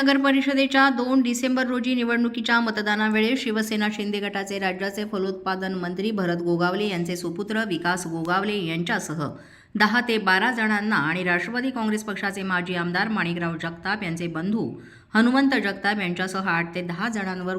नगर परिषदेच्या दोन डिसेंबर रोजी निवडणुकीच्या मतदानावेळी शिवसेना शिंदे गटाचे राज्याचे फलोत्पादन मंत्री भरत गोगावले यांचे सुपुत्र विकास गोगावले यांच्यासह दहा ते बारा जणांना आणि राष्ट्रवादी काँग्रेस पक्षाचे माजी आमदार माणिकराव जगताप यांचे बंधू हनुमंत जगताप यांच्यासह आठ ते दहा जणांवर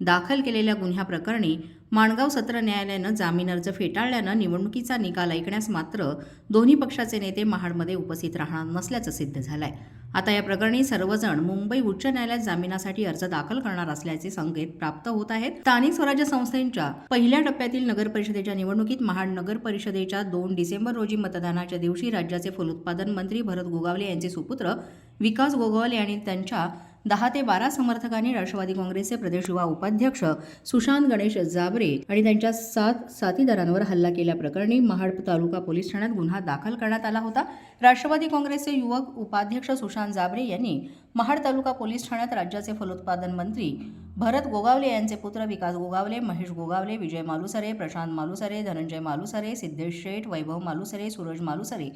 दाखल केलेल्या गुन्ह्याप्रकरणी माणगाव सत्र न्यायालयानं जामीन अर्ज फेटाळल्यानं निवडणुकीचा निकाल ऐकण्यास मात्र दोन्ही पक्षाचे नेते महाडमध्ये उपस्थित राहणार नसल्याचं सिद्ध झालं आहे आता या प्रकरणी सर्वजण मुंबई उच्च न्यायालयात जामिनासाठी अर्ज दाखल करणार असल्याचे संकेत प्राप्त होत आहेत. स्थानिक स्वराज्य संस्थेच्या पहिल्या टप्प्यातील नगर परिषदेच्या निवडणुकीत महाड नगर परिषदेच्या दोन डिसेंबर रोजी मतदानाच्या दिवशी राज्याचे फलोत्पादन मंत्री भरत गोगावले यांचे सुपुत्र विकास गोगावले आणि त्यांच्या दहा ते बारा समर्थकांनी राष्ट्रवादी काँग्रेसचे प्रदेश युवा उपाध्यक्ष सुशांत गणेश जाबरे आणि त्यांच्या सात साथीदारांवर हल्ला केल्याप्रकरणी महाड तालुका पोलीस ठाण्यात गुन्हा दाखल करण्यात आला होता. राष्ट्रवादी काँग्रेसचे युवक उपाध्यक्ष सुशांत जाबरे यांनी महाड तालुका पोलीस ठाण्यात राज्याचे फलोत्पादन मंत्री भरत गोगावले यांचे पुत्र विकास गोगावले महेश गोगावले विजय मालुसरे प्रशांत मालुसरे धनंजय मालुसरे सिद्धेश शेठ वैभव मालुसरे सूरज मालुसरे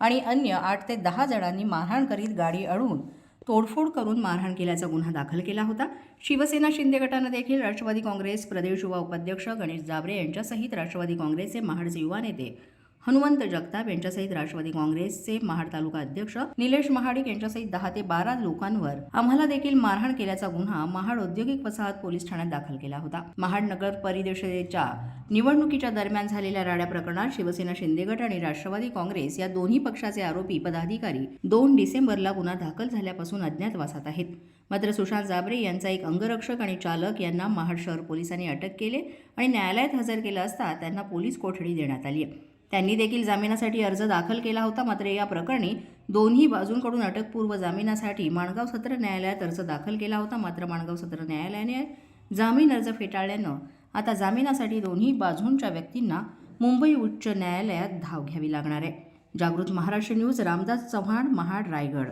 आणि अन्य आठ ते दहा जणांनी मारहाण करीत गाडी अडवून तोडफोड करून मारहाण केल्याचा गुन्हा दाखल केला होता. शिवसेना शिंदे गटानं देखील राष्ट्रवादी काँग्रेस प्रदेश युवा उपाध्यक्ष गणेश जाबरे यांच्यासहित राष्ट्रवादी काँग्रेसचे महाडचे युवा नेते हनुमंत जगताप यांच्यासहित राष्ट्रवादी काँग्रेसचे महाड तालुका अध्यक्ष निलेश महाडिक यांच्यासहित दहा ते बारा लोकांवर आम्हाला देखील मारहाण केल्याचा गुन्हा महाड औद्योगिक वसाहत पोलीस ठाण्यात दाखल केला होता. महाड नगर परिषदेच्या निवडणुकीच्या दरम्यान झालेल्या राड्या प्रकरणात शिवसेना शिंदे गट आणि राष्ट्रवादी काँग्रेस या दोन्ही पक्षाचे आरोपी पदाधिकारी दोन डिसेंबरला गुन्हा दाखल झाल्यापासून अज्ञातवासात आहेत. मात्र सुशांत जाबरे यांचा एक अंगरक्षक आणि चालक यांना महाड शहर पोलिसांनी अटक केले आणि न्यायालयात हजर केलं असता त्यांना पोलीस कोठडी देण्यात आली आहे. त्यांनी देखील जामिनासाठी अर्ज दाखल केला होता. मात्र या प्रकरणी दोन्ही बाजूंकडून अटकपूर्व जामिनासाठी माणगाव सत्र न्यायालयात अर्ज दाखल केला होता. मात्र माणगाव सत्र न्यायालयाने जामीन अर्ज फेटाळल्यानं आता जामिनासाठी दोन्ही बाजूंच्या व्यक्तींना मुंबई उच्च न्यायालयात धाव घ्यावी लागणार आहे. जागृत महाराष्ट्र न्यूज रामदास चव्हाण महाड रायगड.